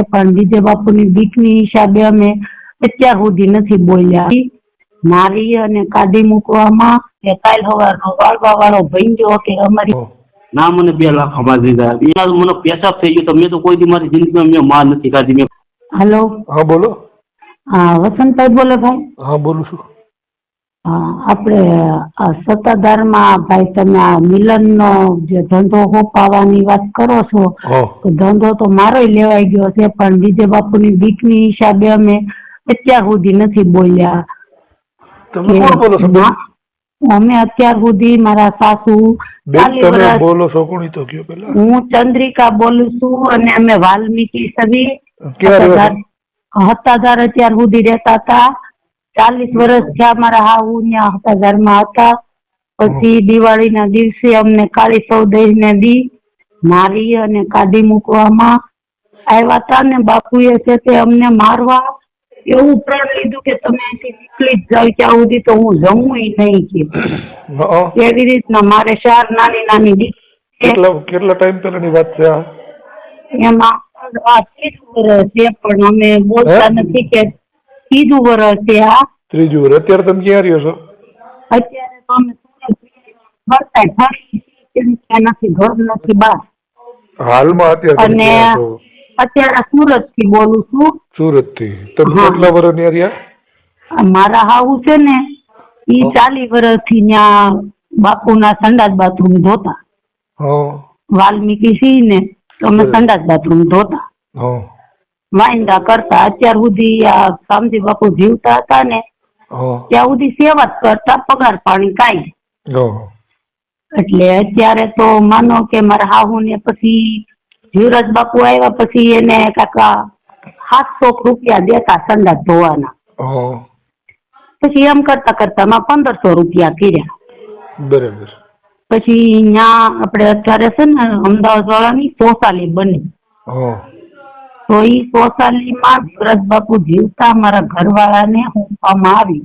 છે પણ વિજય બાપુની બીકની હિસાબે અમે અત્યાર સુધી નથી બોલ્યા. મારી અને કાઢી મૂકવામાં કે કાલ સવારનો વાળવા વાળો ભંજો કે અમારી ના મને બે લાખ અમારી દીધા. એના મને પેશાબ થઈ ગયો તો મેં તો કોઈ દી મારી જિંદગીમાં મેં માર નથી કાઢી. મેં હેલો? હા બોલો. હા વસંતભાઈ બોલે ભાઈ. હા બોલું છું. આપણે સત્તાધારમાં ભાઈ તમે આ મિલનનો જે ધંધો હોપાવાની વાત કરો છો તો ધંધો તો મારો લેવાઈ ગયો છે પણ વિજય બાપુની બીકની હિસાબે અમે અત્યાર સુધી નથી બોલ્યા? ના, અમે અત્યાર સુધી મારા સાસુ બોલો છો કોણ તો કયો પેલા? હું ચંદ્રિકા બોલું છું અને અમે વાલ્મીકી સભી ક્યાં હતાધાર અત્યાર સુધી રહેતા હતા. ચાલીસ વર્ષ થયા મારા હાહુ ત્યાં હતાધારમાં હતા. પછી દિવાળીના દિવસે અમને કાળી સૌદય દી મારી અને કાઢી મૂકવામાં આવ્યા હતા ને બાપુએ છે તે અમને મારવા એવું પ્રણ લીધું કે તમે અહીંથી નીકળી જ જાવ ત્યાં સુધી તો હું જમું નહીં કે. એવી રીતના મારે ચાર નાની નાની કેટલા કેટલા ટાઈમ પહેલાની વાત છે એમાં આ ત્રીજું વર્ષ છે પણ અમે બોલતા નથી કે ત્રીજું વર્ષ છે આ. ત્રીજું વર્ષ. અત્યારે તમે ક્યાં રહ્યો છો? અત્યારે તો અમે ફરતા ફરી નથી ઘર નથી બહાર. હાલમાં અત્યારે અને અત્યારે સુરતથી બોલું છું. સુરતથી તમે કેટલા વર્ષ ત્યાં રહ્યા? મારા હાઉ છે ને ઈ ચાલી વર્ષથી ત્યાં બાપુના સંડાસ બાથરૂમ ધોતા. હા. વાલ્મીકી સિંહ ને તો અમે. સંડાસ બાથરૂમ ધોતા. હા કરતા અત્યાર સુધી આ શામજી બાપુ જીવતા હતા ને ત્યાં સુધી સેવા જ કરતા પગાર પાણી કાઈ. એટલે અત્યારે તો માનો કે મારા હાહુ ને પછી જીવરાજ બાપુ આવ્યા પછી એને કાકા સાતસો રૂપિયા દેતા સંડા ધોવાના. પછી એમ કરતા કરતા માં પંદરસો રૂપિયા કર્યા. બરાબર. પછી ત્યાં આપણે અત્યારે છે ને અમદાવાદ વાળાની સોસાલી બની હા તો ઈ સોસાલીમાં જીવરાજ બાપુ જીવતા મારા ઘરવાળાને હુંફામાં આવી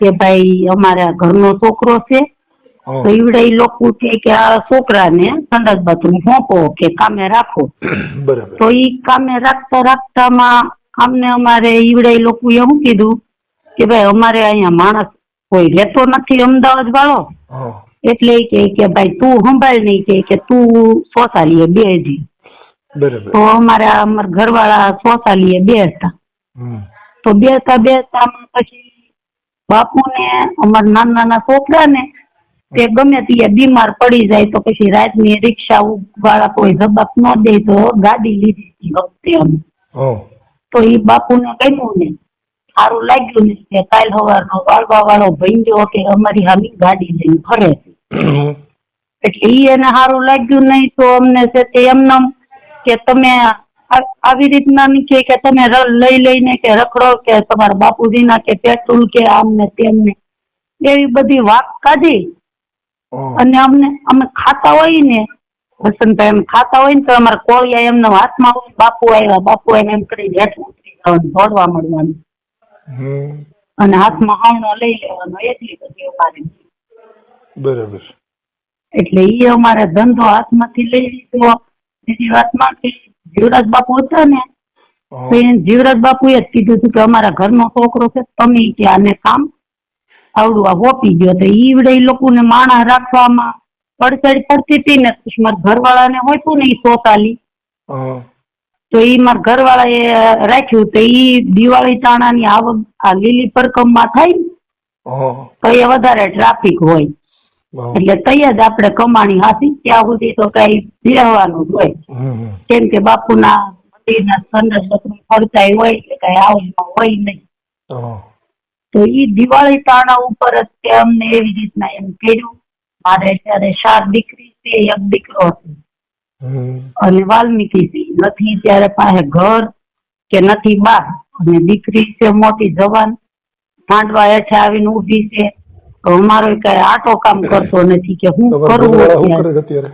કે ભાઈ અમારા ઘરનો છોકરો છે. તો ઈવડાઈ લોકો છે કે આ છોકરાને સંડાસ બાથરૂમ સોંપો કે કામે રાખો. તો ઈ કામે રાખતા રાખતામાં અમને અમારે ઈવડે લોકો એવું કીધું કે ભાઈ અમારે અહીંયા માણસ કોઈ રહેતો નથી અમદાવાદ વાળો. એટલે કે ભાઈ તું સંભાળ નહીં કે તું સોસાલીએ બરાબર તો અમારે અમારા ઘરવાળા સોસાલીએ બેસતા હતા. તો બેસતા બેસતા પછી બાપુને અમારા નાના નાના છોકરા ને તે ગમે તે બીમાર પડી જાય તો પછી રાતની રિક્ષા વાળા કોઈ જવાબ ન દે તો ગાડી લીધી હતી વખતે અમે તો એ બાપુને કહ્યું ને સારું લાગ્યું ને કે કાલ સવારનો વાળવા વાળો ભાઈ કે અમારી હામી ગાડી લઈને ફરે છે. એટલે ઈ એને સારું લાગ્યું નહીં તો અમને છે તે એમને કે તમે આવી રીતના નહીં કે કે તમે લઈ લઈને કે રખડો કે તમારા બાપુજીના કે પેટ્રોલ કે આમ ને તેમ ને એવી બધી વાત કાઢી. અને અમને અમે ખાતા હોય ને વસંતભાઈ એમ ખાતા હોય ને તો અમારા કોળિયા એમના હાથમાં હોય બાપુ આવ્યા બાપુ આવીને એમ કરી હેઠ ઉતરી જવાનું દોડવા મળવાનું. અને હાથમાં હાવણો લઈ લેવાનો એટલી બધી અમારી બરાબર. એટલે ઈ અમારે ધંધો હાથમાંથી લઈ લીધો. વાતમાં કે જીવરાજ બાપુ હતા ને. તો એને જીવરાજ બાપુએ જ કીધું હતું કે અમારા ઘરનો છોકરો છે તમે ત્યાં કે આને કામ આવડું આ હોપી ગયો તો ઈવડે લોકોને માણા રાખવામાં પડચડ પડતી હતી ને મારા ઘરવાળાને હોય તું ને એ સોતાલી. તો ઈ મારા ઘરવાળાએ રાખ્યું તો ઈ દિવાળી ટાણાની આવક આ લીલી પરકમમાં થાય ને તો એ વધારે ટ્રાફિક હોય. એટલે તૈયાર જ આપણે કમાણી હાથી ત્યાં સુધી તો કઈ રહેવાનું જ હોય. કેમ કે બાપુના મંદિરના સંડસ બધું ફરતા હોય એટલે કઈ આવવામાં હોય નહીં. તો એ દિવાળી તાણા ઉપર જ અમને એવી રીતના એમ કર્યું. મારે અત્યારે ચાર દીકરી છે એક દીકરો છે. અને વાલ્મીકી છે. નથી ત્યારે પાસે ઘર કે નથી બાર. અને દીકરી છે મોટી જવાન. માંડવા હેઠે આવીને ઊભી છે. તો અમારે કઈ આટો કામ કરતો નથી કે હું ઘરવાળા? કરે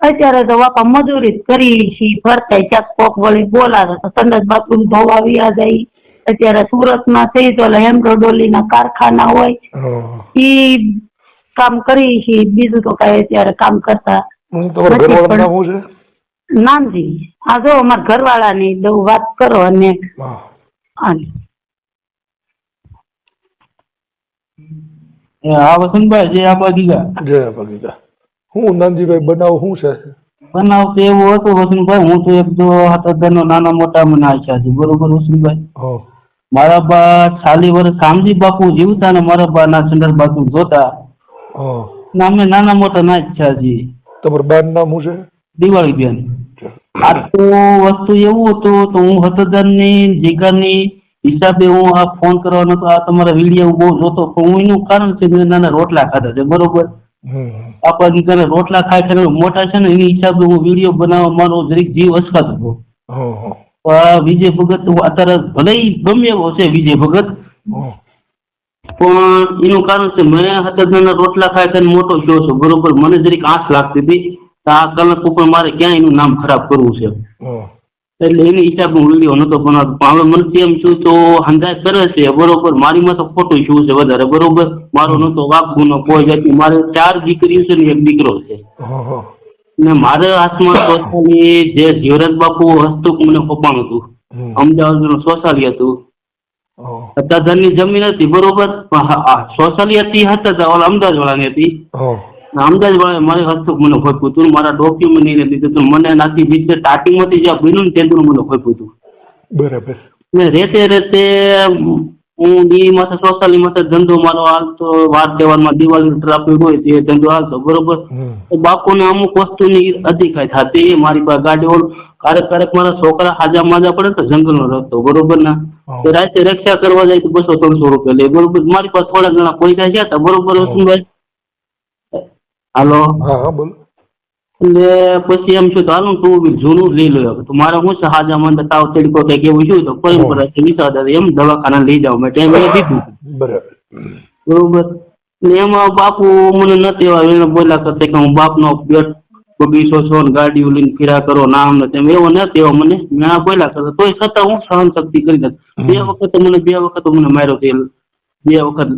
અત્યારે. તો બાપા મજૂરી કરી છી ફરતા ક્યાંક કોક વળી બોલાવે તો સંડસ બાથરૂમ ધોવા વ્યા જાય. અત્યારે સુરતમાં થઈ તો હેમરોડોલીના કારખાના હોય. ઈ કામ કરી છે બીજું તો કઈ અત્યારે કામ કરતા હમ, તમારા નથી ઘરવાળાનું પણ- નામ શું છે? નાનજી. આ જો અમારા ઘરવાળાની દઉં વાત કરો અને હા વસંતભાઈ જે આબા દીધા જય ભગીજા હું નાનજીભાઈ બનાવ શું છે? બનાવ તો એવો હતો વસંતભાઈ હું તો એક જો હાથનો નાના મોટા મને આશા છે. બરોબર વસંતભાઈ? હા. મારા બા ચાલી વર્ષ શામજી બાપુ જીવતા ને મારા બા ના ચંદ્ર બાપુ જોતા. ના ને અમે નાના મોટા ના ઈચ્છા છીએ. તમારું બાર નામ શું છે? દિવાળી બેન આ તો વસ્તુ એવું હતું તો હું હતદાનની જીગા જીગરની હિસાબે હું આ ફોન કરવાનો તો આ તમારા વીડિયો બહુ જોતો પણ હું એનું કારણ છે મેં નાના રોટલા ખાધા છે બરોબર? આપણા ઘરે રોટલા ખાય છે મોટા છે ને એની હિસાબે હું વીડિયો બનાવવા મારો જરીક જીવ અસકાતો હતો. વિજય ભગત અત્યારે ભલે ગમે એવો છે વિજય ભગત. પણ એનું કારણ છે મેં હતદારના રોટલા ખાય છે મોટો થયો છું બરોબર? મને જરીક આંખ લાગતી હતી. આ કલક ઉપર મારે ક્યાં એનું નામ ખરાબ કરવું છે. એટલે એની હિસાબે હું વીડિયો નહોતો બનાવતો પણ હવે મને તેમ છું તો અંદાજ કરે છે. બરોબર મારીમાં તો ખોટું શું છે વધારે? બરોબર? મારો નતો વાક ગુનો કોઈ જાતિ મારે ચાર દીકરીઓ છે ને એક દીકરો છે. ને મારે હાથમાં સોસાલી જે જીવરાજ બાપુ હસ્તુક મને ખોપાણું હતું. અમદાવાદ અમદાવાદનું સોસાલી હતું. સત્તાધારની જમીન હતી બરોબર? સોસાલી હતી હતા ઓલા અમદાવાદ વાળાની હતી અમદાવાદ મારી હસ્તક મને ખોપ્યું હતું મારા ડોક્યુમેન્ટ એને દીધું હતું મને નાથી બીજે સ્ટાર્ટિંગમાંથી જ્યાં બન્યું ને તેનું મને ખોપ્યું હતું. બરાબર. ને રેતે રેતે હું બી માથે સોસાલી માથે ધંધો મારો હાલતો વાર તહેવારમાં દિવાળી ટ્રાફિક હોય તે ધંધો હાલતો બરોબર. તો બાપુને અમુક વસ્તુની અધિકાય થતી મારી પાસે ગાડી ઓળ ક્યારેક ક્યારેક મારા છોકરા હાજા માજા પડે તો જંગલનો રસ્તો બરોબર ના? રાતે રક્ષા કરવા જાય તો બસો ત્રણસો રૂપિયા લે બરોબર. મારી પાસે થોડા ઘણા પૈસા છે હતા બરોબર વસુભાઈ હાલો? હા હા બોલો. એટલે પછી એમ છું તો હાલો ટુ વ્હીલ જૂનું લઈ લો તો મારે શું છે હાજા માંદા તાવ તડકો કે એવું શું તો પરંપરા છે વિચારતા હતા, એમ દવાખાના લઈ જાવ મેં ટાઈમ એ દીધું બરાબર. બરોબર. ને એમાં બાપુ મને નથી એવા એને બોલ્યા કરતા કે હું બાપનો પેટ બગીચો છો ને ગાડીઓ લઈને ફેરા કરો ના આમ ને તેમ. એવો નથી એવો મને. મેં બોલ્યા કરતા તોય છતાં હું સહન શક્તિ કરી બે વખત મને બે વખત મને માર્યો તે બે વખત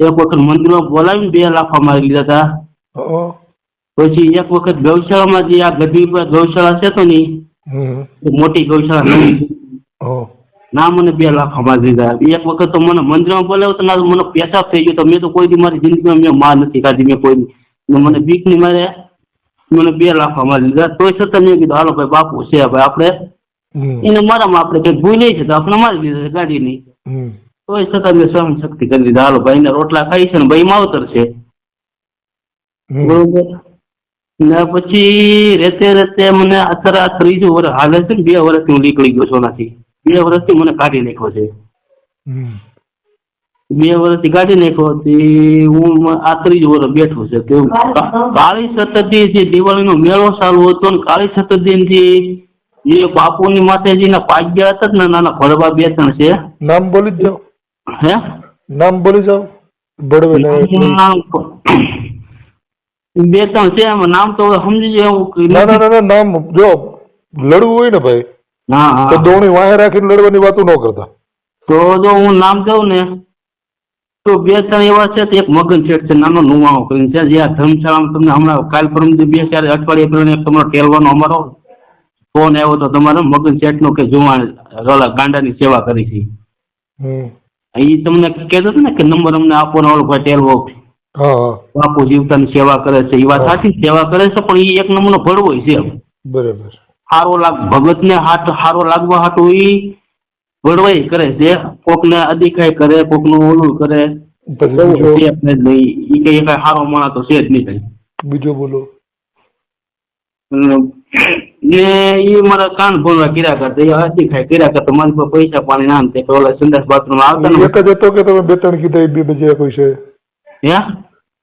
એક વખત મંદિરમાં બોલાવીને બે લાફા મારી લીધા હતા. પછી એક વખત ગૌશાળામાં જે આ ગઢવી પર ગૌશાળા છે તો ની મોટી ગૌશાળા ના મને બે લાખમાં દીધા. એક વખત તો મને મંદિરમાં બોલાવ્યો તો ના મને પેશાબ થઈ ગયો તો મેં તો કોઈ દી મારી જિંદગીમાં મેં માં નથી કાઢી મેં કોઈ મને બીકની મારે મને બે લાખમાં દીધા. તોય છતાં મેં કીધું હાલો ભાઈ બાપુ છે ભાઈ આપણે. એને મારામાં આપણે કઈ ભૂલ છે તો આપણે મારી દીધા ગાડીની તોય છતાં મેં સહન શક્તિ કરી દીધા. હાલો ભાઈ ને રોટલા ખાઈ છે ને ભાઈ માવતર છે. બરોબર ને પછી રેતે રેતે મને અત્યારે ત્રીજું વર્ષ હાલે છે ને બે વર્ષથી હું નીકળી ગયો છું એનાથી. બે વર્ષથી મને કાઢી નાખ્યો છે. બે વર્ષથી કાઢી નાખ્યો હતી હું આ ત્રીજું વર્ષ બેઠું છે. કેવું કાળી સતતી જે દિવાળીનો મેળો ચાલુ હતો ને કાળી સતતી જે બાપુની માથેજીના પાગ્યા હતા ને નાના ભરવા બે ત્રણ છે. નામ બોલી જાઓ. હે? નામ બોલી જાઓ. નામ બે ત્રણ છે એમાં નામ તો સમજી જાય ના ના ના નામ જો લડવું હોય ને ભાઈ હા. તો દોણી વાહે રાખીને લડવાની વાતો ન કરતા. તો જો હું નામ દઉં ને તો બે ત્રણ એવા છે એક મગન શેઠ છે નાનો નુવાણો કરીને છે જે આ ધર્મશાળામાં તમને હમણાં કાલ પરમથી બે ચાર અઠવાડિયે પહેલા એક તમારો ટેલવાનો અમારો ફોન આવ્યો તો તમારો મગન શેઠનો કે જુવાણ રોલા ગાંડાની સેવા કરી છે. એ તમને કહેતો હતો ને કે નંબર અમને આપો ને ઓલો ભાઈ ટેલવો. બાપુ જીવતાની સેવા કરે છે એ વાત સાચી સેવા કરે છે પણ એ એક નંબરનો ભડવો છે બરાબર. હારો લાગ ભગતને હાથ હારો લાગવા હાટું ઈ વડવાઈ કરે છે. કોકને અધિકાય કરે કોકનું ઓલું કરે. એવું નહીં એ કઈ સારો હારો માણસ તો છે જ નહીં કઈ. બીજો બોલો. ને એ મારા કાન ભોળવા કર્યા કરતા એ અધિકાય કર્યા કરતા મન પર પૈસા પાણી ના તે ઓલા સંદાસ બાથરૂમ આવતા ને એક જ હતો કે તમે બે ત્રણ કીધા એ બે બજે કોઈ છે? હે?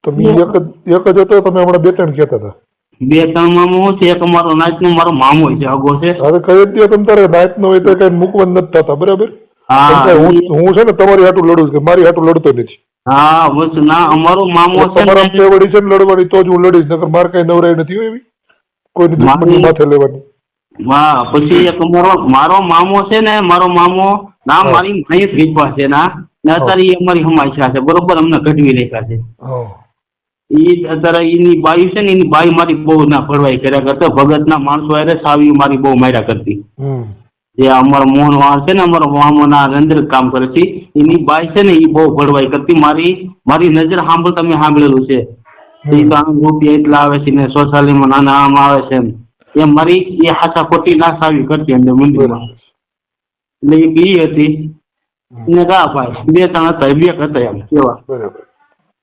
તમે એક જ એક જ હતો તમે હમણાં બે ત્રણ કહેતા હતા. બે ત્રણ મામો હું છે એક અમારો નાચ નો મારો મામો છે આગો છે. હવે કહી દો તમે તારે નાઈટ નો હોય તો કઈ મૂકવા નથી થતા બરાબર? હા. કેમ કે હું હું છે ને તમારી હાટું લડું છું મારી હાટું લડતો નથી. હા બસ ના અમારો મામો છે તમારા ને છે ને લડવાની તો જ હું લડીશ નકર મારે કઈ નવરાઈ નથી હોય એવી. કોઈ દુશ્મની માથે લેવાની. હા પછી એક મારો મારો મામો છે ને મારો મામો ના મારી માઈ જ છે ના. ને અત્યારે એ અમારી હમાશા છે. બરોબર અમને ઘટવી લેખા છે. ઈ અત્યારે એની બાઈ છે ને એની બાઈ મારી બહુ ના ફળવાઈ કર્યા કરતો. ભગતના માણસો હારે સાવી મારી બહુ માર્યા કરતી. જે અમારો મોહન વાળ છે ને અમારો મામાના અંદર જ કામ કરે છે એની બાઈ છે ને એ બહુ ભળવાઈ કરતી. મારી મારી નજર સાંભળ તમે સાંભળેલું છે. એ તો આમ રૂપિયા એટલા આવે છે ને સોસાયટીમાં નાના આમ આવે છે એમ. મારી એ હાથા ખોટી ના સાવી કરતી અંદર મંદિરમાં. એટલે ઈ હતી ને કા ભાઈ બે ત્રણ હતા એ બે હતા એમ કેવા બરાબર.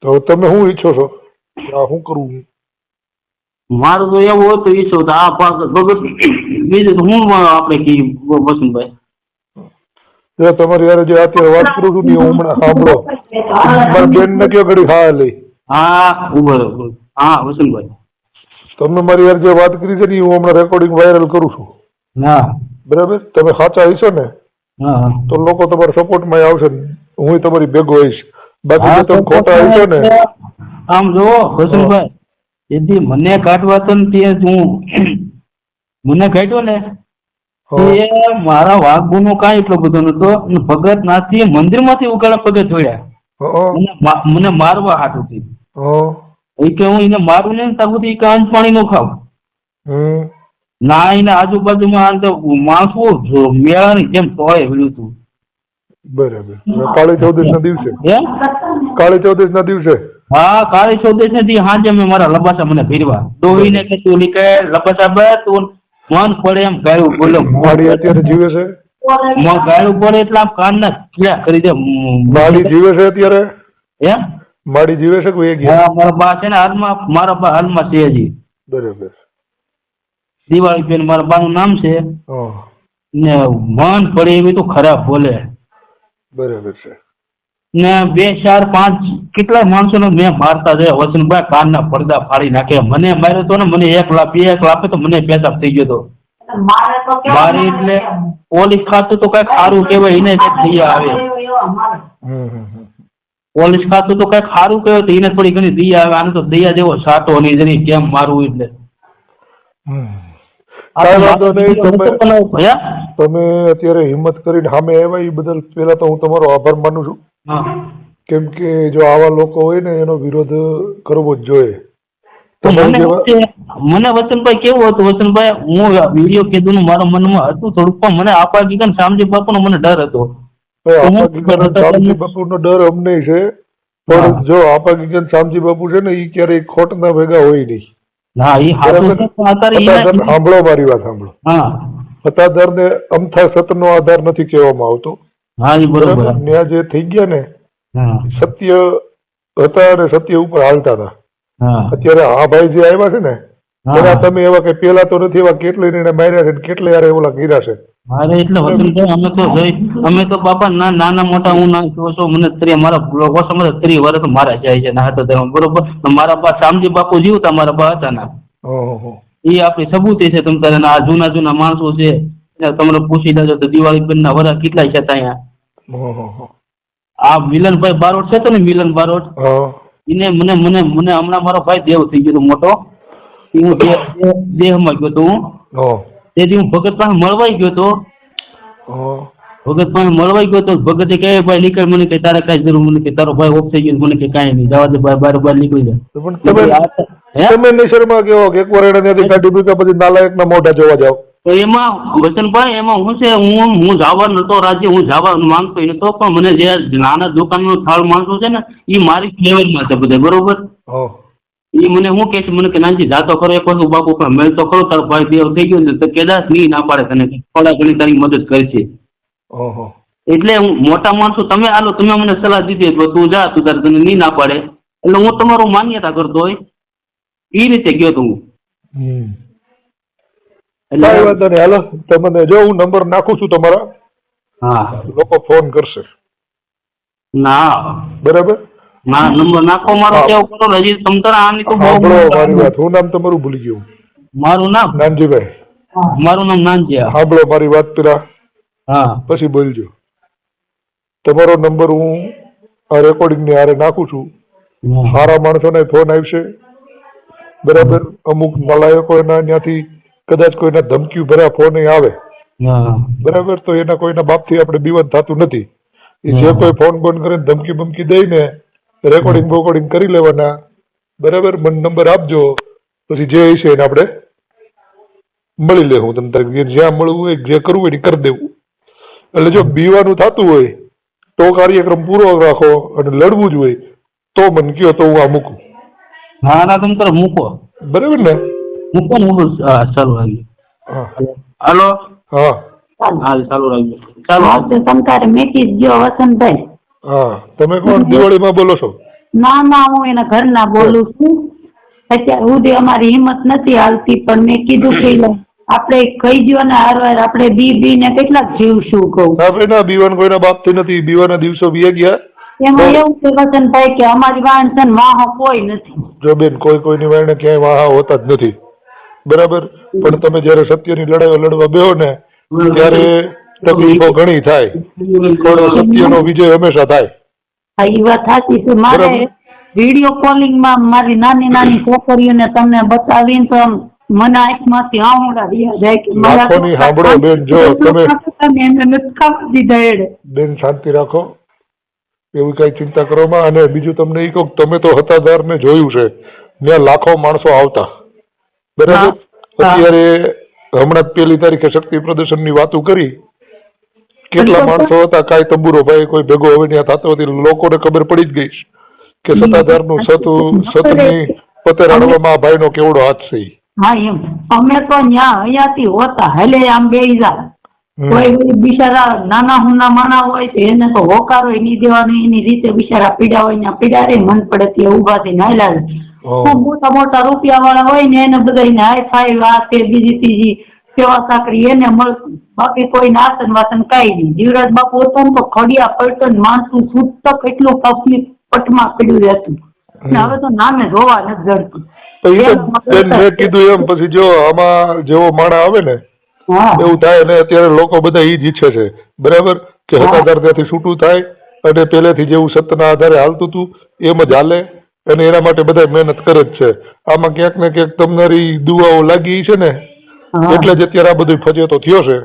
તો તમે શું ઈચ્છો છો? આ શું કરવું? મારું તો એવું હતું ઈચ્છો તો આ પાક ભગત બીજું તો હું આપણે કી વસંતભાઈ? જો તમારી યાર જે અત્યારે વાત કરું છું ને હમણાં સાંભળો. મારી બેન ને કયો ઘડી હા લઈ. હા ઊભો. હા વસંતભાઈ. તમે મારી યાર જે વાત કરી છે ને હું હમણાં રેકોર્ડિંગ વાયરલ કરું છું. હા. બરાબર? તમે સાચા હશો ને? તો લોકો તમારા સપોર્ટમાં આવશે હું તમારી ભેગો હોઈશ બાકી તમે ખોટા આવશો ને. આમ જુઓ હસનભાઈ એથી મને કાઢવા તો તે હું. મને કાઢ્યો ને એ મારા વાઘ નો કાંઈ એટલો બધો નતો ભગત નાથી મંદિરમાંથી ઉગાડા પગે જોયા મને મારવા હાટું હતી એ કે હું એને મારું ને ત્યાં સુધી કે પાણી નો ખાવ ના એને આજુબાજુમાં માણસો જો મેળાની જેમ તોય વળ્યું હતું. બરાબર. કાળી ચૌદશ ના દિવસે કાળી ચૌદશ ના દિવસે? હા કાળી ચૌદશ હાજે મેં મારા લબાસા મને ફેરવા ડોહીને કે તું નીકળે લબાસા બે તું મન પડે એમ ગાયું. બોલો અત્યારે જીવે છે? મન ગાયું પડે એટલે આમ કાનના કીડા કરી દે. માડી જીવે છે અત્યારે? હે? માડી જીવે છે કોઈ ગયા મારા બા છે ને હાલમાં મારા બા હાલમાં છે હજી. બરાબર. દિવાળી બેન મારા બાનું નામ છે. ને મન પડે એવી તો ખરાબ બોલે. બરાબર છે. ને બે ચાર પાંચ કેટલા માણસોને મેં મારતા જોયા. વસંતભાઈ કાનના પડદા ફાડી નાખે મને માર્યો તો ને મને એક લાખ બે એક લાખ તો મને પેશાબ થઈ ગયો તો. મારે મારે એટલે પોલીસ ખાતું તો કઈ સારું કહેવાય એને કંઈક દયા આવે. પોલીસ ખાતું તો કઈ સારું કહેવાય તો એને થોડી ઘણી દયા આવે. આને તો દયા જેવો સાટો નહીં જરી કેમ મારવું એટલે. તમે- અત્યારે હિંમત કરીને સામે આવ્યા એ બદલ પેલા તો હું તમારો આભાર માનું છું. કેમ કે જો આવા લોકો હોય ને એનો વિરોધ કરવો જ જોઈએ. મને વસંતભાઈ કેવું હતું? વચનભાઈ હું વીડિયો કીધું નું મારા મનમાં હતું થોડુંક પણ મને આપા ગીગન શામજી બાપુનો મને ડર હતો. તમને- બાપુનો ડર અમને છે પણ જો આપા ગીગન શામજી બાપુ છે ને એ ક્યારેય ખોટના ભેગા હોય નહીં. ના એ હાથું છે પણ અત્યારે સત્તાધાર સાંભળો મારી વાત સાંભળો. હા. સત્તાધારને અમથા સત નો આધાર નથી કહેવામાં આવતો. હા એ બરોબર. બરાબર? ન્યા જે થઈ ગયા ને સત્ય હતા અને સત્ય ઉપર હાલતા હતા. અત્યારે આ ભાઈ જે આવ્યા છે ને. એના તમે એવા કે પેલા તો નથી એવા કેટલી એને માર્યા છે ને કેટલા યાર ઓલા કર્યા છે. મારે એટલે વસંતભાઈ અમે તો જઈ અમે તો બાપા ના નાના મોટા હું ના કહો છો મને ત્રી મારા ઓછા મને ત્રી વર્ષ મારા જાય છે. ના હતા બરોબર. મારા બા શામજી બાપુ જીવતા મારા બા હતા ના. ઓહો. એ આપણી સબૂતી છે. તમ તારે આ જૂના જૂના માણસો છે. તમને પૂછી લેજો તો દિવાળી બેન ના વરા કેટલા છે ત્યાં. આ મિલનભાઈ બારોટ છે તો ને મિલન બારોટ? એને મને મને મને હમણાં મારો ભાઈ દેવ થઈ ગયો મોટો. હું દેહ- દેહ- દેહમાં ગયો તો હા. તેથી હું ભગત પાસે મળવાઈ ગયો તો? ભગત પાસે મળવાઈ ગયો તો ભગતે કહે ભાઈ નીકળ. મને કે તારે કાંઈ જરૂર મને કે તારો ભાઈ ઓફ થઈ ગયો મને કે કાંઈ નહીં. જવા દે ભાઈ બાર બાર નીકળી જાય તમે હે? કેવો કે એક વાર એને ત્યાંથી કાઢી મૂક્યા પછી નાલાયકના મોઢા જોવા જાવ તો એમાં વચનભાઈ એમાં હું છે હું હું જવા નતો રાજ્ય હું જવા માંગતો નતો પણ મને જે નાના દુકાનનો થાળ માણસો છે ને એ મારી ફ્લેવરમાં છે બધા બરોબર? એ મને શું કે છે? મને કે નાનજી જાતો ખરો એક વખત બાપુ પણ મેળ તો ખરો તારો ભાઈ દેવ થઈ ગયો ને તો કેદાસ નહીં ના પાડે તને થોડા ઘણી તારી મદદ કરશે. ઓહો. એટલે હું મોટા માણસો તમે આલો તમે મને સલાહ દીધી તો તું જા તું તારે તને નહીં ના પાડે. એટલે હું તમારું માન્યતા કરતો હોય. એ રીતે ગયો તો હું. એટલે વાંધો નહીં હાલો તમને જો હું નંબર નાખું છું તમારા હા. લોકો ફોન કરશે. ના. બરાબર? ના નંબર નાખો મારો. કેવું કરો હજી તમ આની તો બહુ સાંભળો મારી વાત હું નામ તમારું ભૂલી ગયું. મારું નામ? નાનજીભાઈ. મારું નામ નાનજીયા. સાંભળો મારી વાત પેલા. હા. પછી બોલજો. તમારો નંબર હું આ રેકોર્ડિંગની હારે નાખું છું. સારા માણસોને ફોન આવશે. બરાબર? અમુક નલાયકો એના ત્યાંથી કદાચ કોઈના ધમકી ભર્યા ફોન આવે. બરાબર? તો એના કોઈના બાપથી આપણે બીવન થતું નથી. જે કોઈ ફોન બોન કરીને ધમકી બમકી દઈને રેકોર્ડિંગ બોકોર્ડિંગ કરી લેવાના. બરાબર? મને નંબર આપજો. પછી જે હશે એને આપણે મળી લે. હું તમને તારે જ્યાં મળવું હોય જે કરવું હોય એ કરી દેવું. એટલે જો બીવાનું થતું હોય તો કાર્યક્રમ પૂરો રાખો અને લડવું જ હોય તો મને કયો તો હું આ મૂકું. હા ના તમે કરો મૂકો. બરાબર ને? મૂકો મૂકો હા ચાલુ રાખજો. હા. હાલો? હા. હા ચાલુ રાખજો. ચાલો તમે તારે મેસેજ ગયો વસંતભાઈ. હા તમે કોણ? દિવાળીમાં બોલો છો? ના ના હું એના ઘરના બોલું છું. અત્યારે સુધી અમારી હિંમત નથી હાલતી પણ મેં કીધું કે આપણે કહી ને હારવાર આપણે બી બી ને કેટલાક જીવશું કહું? આપણે ના બીવાન કોઈના બાપતી નથી. બીવાના દિવસો વીએ ગયા. એમાં એવું છે વસંતભાઈ કે અમારી વાહન છે ને વાહ કોઈ નથી. જો બેન કોઈ કોઈની વાયને ક્યાંય વાહ હોતા જ નથી. બરાબર? પણ તમે જ્યારે સત્યની લડાઈઓ લડવા બેહો ને ત્યારે તકલીફો ઘણી થાય. પણ સત્યનો વિજય હંમેશા થાય. હા એ વાત સાચી છે. મારે. વીડિયો કોલિંગમાં મારી નાની નાની છોકરીઓને તમને બતાવીને તો મને આંખમાંથી આંવડા રહ્યા જાય કે મારા સાંભળો બેન, જો તમે- એમને નટકાવી દીધા એડે બેન શાંતિ રાખો. એવું કઈ ચિંતા કરવામાં અને બીજું તમને એ કહું તમે તો હતાદાર ને જોયું છે. ત્યાં લાખો માણસો આવતા. બરાબર. અત્યારે હમણાં પહેલી પેલી તારીખે શક્તિ પ્રદર્શનની વાતો કરી. કેટલા માણસો હતા કાંઈ તંબુરો ભાઈ કોઈ ભેગો હવે ત્યાં થતો હતી લોકોને ખબર પડી જ ગઈ કે સત્તાધારનું સતું સતની પતે રાડવામાં આ ભાઈનો કેવડો હાથ છે. હા એમ. અમે તો ન્યા અહીંયાથી હોતા હેલે આમ બે કોઈ બિચારા નાના હુના માણા હોય તો એને તો હોકારો નહીં દેવાનો એની રીતે બિચારા પીડા હોય ને પીડા રે મન પડે તે ઊભા થઈને હાલ્યા મોટા મોટા રૂપિયા વાળા હોય ને એને બધા હાઈ ફાઈ આ તે બીજી ત્રીજી. સેવા સાંકળી એને મળતું બાકી કોઈ નાસન વાસન કાંઈ નહીં. જીવરાજ બાપુ હતો ને તો ખડિયા પલટન માણસું સૂતક એટલું પબ્લિક પટમાં પડ્યું રહેતું. હવે તો નામે જોવા નથી જડતું. તો ઈ તો બેન મેં કીધું એમ પછી જો આમાં જેવો માણા આવે ને એવું થાય અને અત્યારે લોકો બધા ઈ જ ઈચ્છે છે. બરાબર? કે. હતાધાર ત્યાંથી છૂટું થાય અને પહેલેથી જેવું સત્યના આધારે હાલતું હતું એમ જ હાલે. અને એના માટે બધા મહેનત કરે જ છે. આમાં ક્યાંક ને ક્યાંક તમારી દુવાઓ લાગી છે ને. એટલે જ અત્યારે આ બધું ફજેતો થયો છે.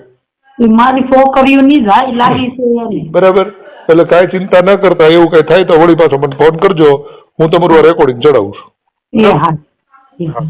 મારી છોકરીઓની જ હાઈ લાગી છે બરાબર? એટલે કાંઈ ચિંતા ન કરતા એવું કઈ થાય તો વળી પાછો મને ફોન કરજો હું તમારું રેકોર્ડિંગ ચડાવું છું. હા.